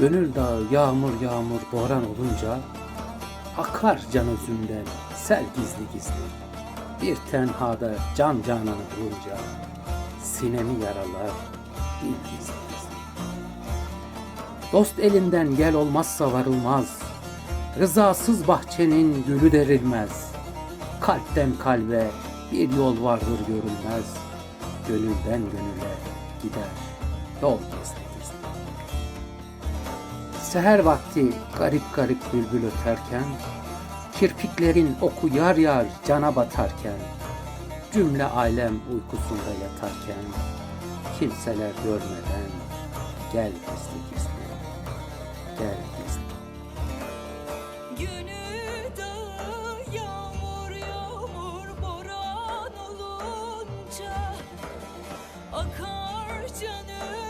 Gönül dağı yağmur yağmur boran olunca Akar can özümden sel gizli gizli. Bir tenhada can cananı bulunca Sinemi yaralar dil gizli gizli. Dost elinden gel olmazsa varılmaz. Rızasız bahçenin gülü derilmez. Kalpten kalbe bir yol vardır görülmez. Gönülden gönüle gider yol gizli Seher vakti garip garip bülbül öterken, Kirpiklerin oku yar yar cana batarken, Cümle alem uykusunda yatarken, Kimseler görmeden gel gizli gizli, gel gizli. Günü yağmur yağmur boran olunca akar canım.